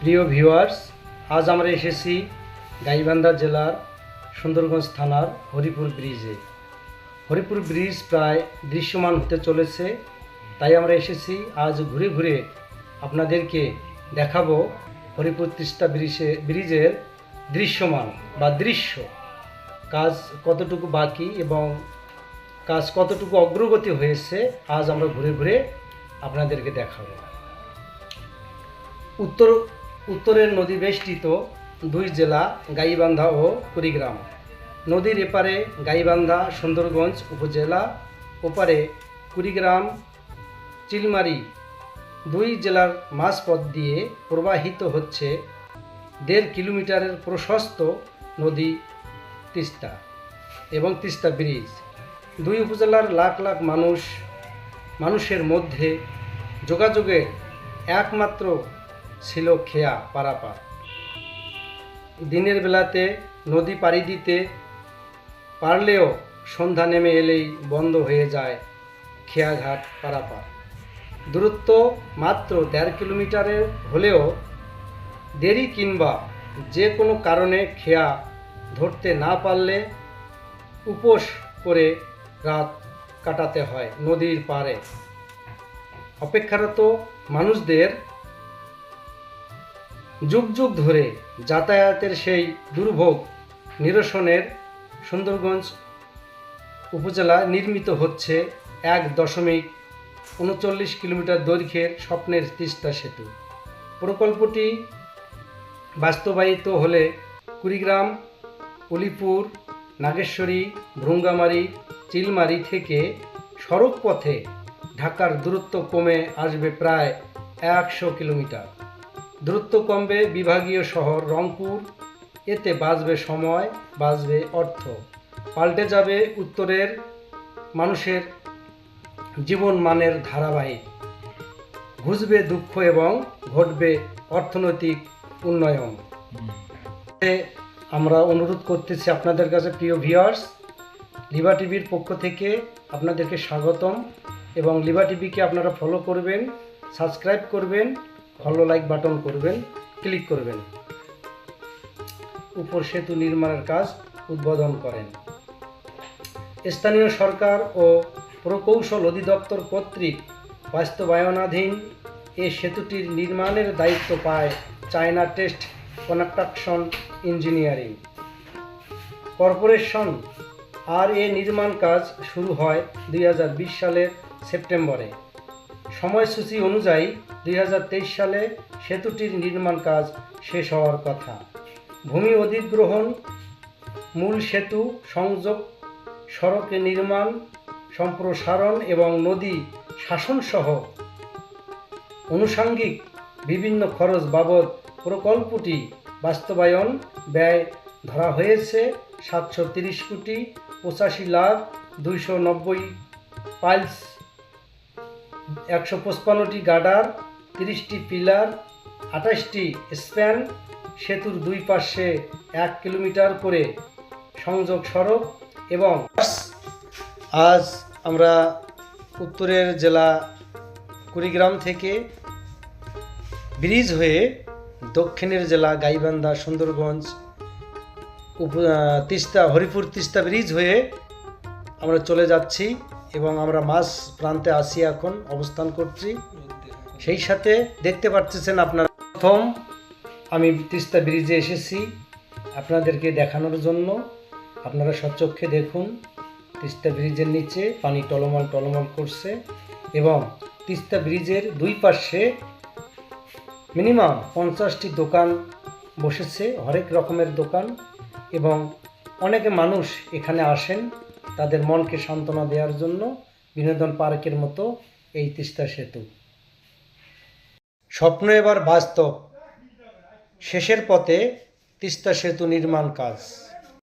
প্রিয় ভিউয়ার্স, আজ আমরা এসেছি গাইবান্ধা জেলার সুন্দরগঞ্জ থানার হরিপুর ব্রিজে। হরিপুর ব্রিজ প্রায় দৃশ্যমান হতে চলেছে, তাই আমরা এসেছি আজ ঘুরে ঘুরে আপনাদেরকে দেখাবো হরিপুর তিস্তা ব্রিজে, ব্রিজের দৃশ্যমান বা দৃশ্য। কাজ কতটুকু বাকি এবং কাজ কতটুকু অগ্রগতি হয়েছে, আজ আমরা ঘুরে ঘুরে আপনাদেরকে দেখাবো। উত্তর উত্তরের নদী বেষ্টিত দুই জেলা, গাইবান্ধা ও কুড়িগ্রাম। নদীর এপারে গাইবান্ধা, সুন্দরগঞ্জ উপজেলা, ওপারে কুড়িগ্রাম, চিলমারি দুই জেলার মাঝপথ দিয়ে প্রবাহিত হচ্ছে দেড় কিলোমিটারের প্রশস্ত নদী তিস্তা এবং তিস্তা ব্রিজ। দুই উপজেলার লাখ লাখ মানুষ, মানুষের মধ্যে যোগাযোগের একমাত্র ছিল খেয়া, পারাপার। দিনের বেলাতে নদী পাড়ি দিতে পারলেও সন্ধ্যা নেমে এলেই বন্ধ হয়ে যায় খেয়াঘাট, পারাপার। দূরত্ব মাত্র দেড় কিলোমিটারের হলেও দেরি কিংবা যে কোনো কারণে খেয়া ধরতে না পারলে উপোস করে রাত কাটাতে হয় নদীর পাড়ে। অপেক্ষারত মানুষদের যুগ যুগ ধরে যাতায়াতের সেই দুর্ভোগ নিরসনের সুন্দরগঞ্জ উপজেলা নির্মিত হচ্ছে এক দশমিক উনচল্লিশ কিলোমিটার দৈর্ঘ্যের স্বপ্নের তিস্তা সেতু। প্রকল্পটি বাস্তবায়িত হলে কুড়িগ্রাম, উলিপুর, নাগেশ্বরী, ভ্রুঙ্গামারি, চিলমারি থেকে সড়ক পথে ঢাকার দূরত্ব কমে আসবে প্রায় একশো কিলোমিটার। দূরত্ব কমবে বিভাগীয় শহর রংপুর। এতে বাঁচবে সময়, বাঁচবে অর্থ। পাল্টে যাবে উত্তরের মানুষের জীবন মানের ধারাবাহিক। ঘুষবে দুঃখ এবং ঘটবে অর্থনৈতিক উন্নয়ন। আমরা অনুরোধ করতেছি আপনাদের কাছে প্রিয় ভিউয়ার্স লিবা টিভির পক্ষ থেকে আপনাদেরকে স্বাগতম এবং লিবা টিভিকে আপনারা ফলো করবেন সাবস্ক্রাইব করবেন ফলো লাইক বাটন করবেন ক্লিক করবেন। উপর সেতু নির্মাণের কাজ উদ্বোধন করেন। স্থানীয় সরকার ও প্রকৌশল অধিদপ্তর কর্তৃক বাস্তবায়নাধীন এ সেতুটির নির্মাণের দায়িত্ব পায় China State Construction Engineering. Corporation আর এ নির্মাণ কাজ শুরু হয় দুই হাজার বিশ সালের সেপ্টেম্বরে। সময়সূচি অনুযায়ী দুই হাজার তেইশ সালে সেতুটির নির্মাণ কাজ শেষ হওয়ার কথা। ভূমি অধিগ্রহণ, মূল সেতু, সংযোগ, সড়কে নির্মাণ, সম্প্রসারণ এবং নদী শাসনসহ আনুষাঙ্গিক বিভিন্ন খরচ বাবদ প্রকল্পটি বাস্তবায়ন ব্যয় ধরা হয়েছে সাতশো তিরিশ কোটি পঁচাশি লাখ দুইশো নব্বই পাইলস একশো পঁচপান্নটি গার্ডার তিরিশটি পিলার, আঠাশটি স্প্যান, সেতুর দুই পাশে এক কিলোমিটার করে সংযোগ সড়ক এবং আজ আমরা উত্তরের জেলা কুড়িগ্রাম থেকে ব্রিজ হয়ে দক্ষিণের জেলা গাইবান্ধা, সুন্দরগঞ্জ, উপ তিস্তা, হরিপুর তিস্তা ব্রিজ হয়ে আমরা চলে যাচ্ছি। এবং আমরা মাঝ প্রান্তে আসি এখন অবস্থান করছি। সেই সাথে দেখতে পাচ্ছেন আপনারা প্রথম আমি তিস্তা ব্রিজে এসেছি আপনাদেরকে দেখানোর জন্য। আপনারা সচক্ষে দেখুন তিস্তা ব্রিজের নিচে পানি টলমল টলমল করছে এবং তিস্তা ব্রিজের দুই পাশে মিনিমাম পঞ্চাশটি দোকান বসেছে হরেক রকমের দোকান এবং অনেকে মানুষ এখানে আসেন। তাদের মনকে সান্ত্বনা দেওয়ার জন্য বিনোদন পার্কের মতো এই তিস্তা সেতু। স্বপ্ন এবার বাস্তব। শেষের পথে তিস্তা সেতু নির্মাণ কাজ।